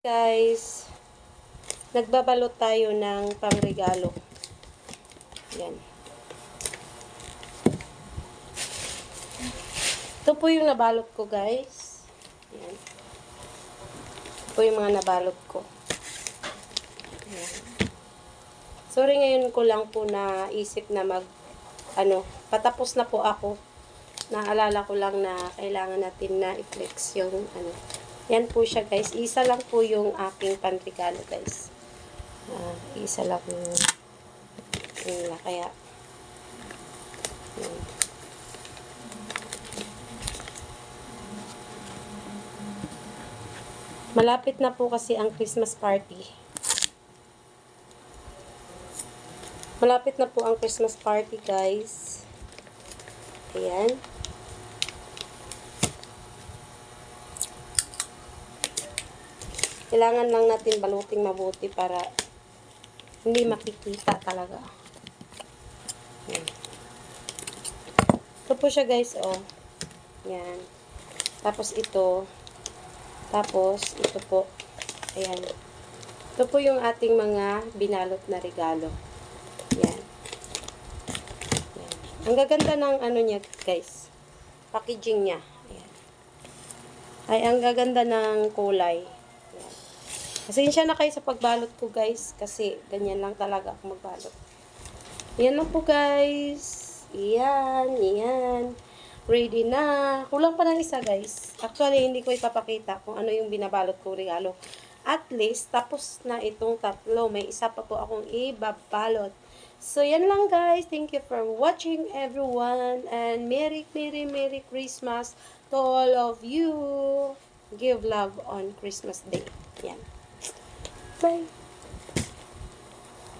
Guys, nagbabalot tayo ng pangregalo. Yan. Ito po yung nabalot ko, guys. Yan. Ito po yung mga nabalot ko. Yan. Sorry ngayon ko lang po naisip na mag, ano, patapos na po ako. Naalala ko lang na kailangan natin na i-flex yung, ano, yan po siya guys. Isa lang po yung aking panregalo guys. Ah, isa lang yung, kaya. Malapit na po kasi ang Christmas party. Malapit na po ang Christmas party, guys. Ayan. Kailangan lang natin baluting mabuti para hindi makikita talaga. Ayan. Ito po siya, guys, oh. Yan. Tapos ito. Tapos, ito po. Ayan. Ito po yung ating mga binalot na regalo. Yan. Yan. Ang gaganda ng ano niya, guys. Packaging niya. Ayan. Ay, ang gaganda ng kulay. Pasensya na kayo sa pagbalot ko, guys. Kasi, ganyan lang talaga ako magbalot. Yan lang po, guys. Yan, yan. Ready na. Kulang pa ng isa, guys. Actually, hindi ko ipapakita kung ano yung binabalot ko regalo. At least, tapos na itong tatlo. May isa pa po akong ibabalot. So, yan lang guys. Thank you for watching everyone. And Merry, Merry, Merry Christmas to all of you. Give love on Christmas Day. Yan. Bye.